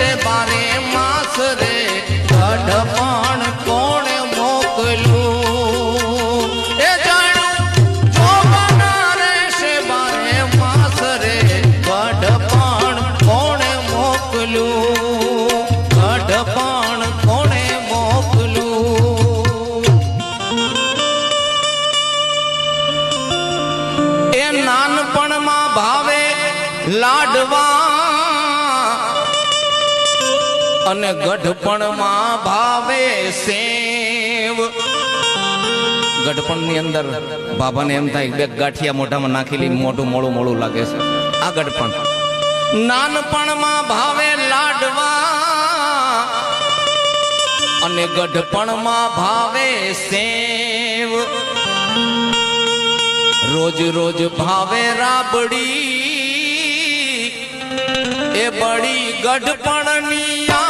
રહેશે બારે માસ રે ગઢ કોણે મોકલું એ રહેશે બારે માસ રે ગઢ કોણે મોકલું ગઢ કોણે મોકલું એ નાનપણમાં ભાવે લાડવા અને ગઢપણમાં ભાવે સેવ. ગઢપણની અંદર બાબાને એમ થાય, બે ગાંઠિયા મોઢામાં નાખેલી મોઢું મોળું મોળું લાગે છે. આ ગઢપણ. નાનપણમાં ભાવે લાડવા. અને ગઢપણમાં ભાવે સેવ. રોજ રોજ ભાવે રાબડી. એ બળી ગઢપણની આવી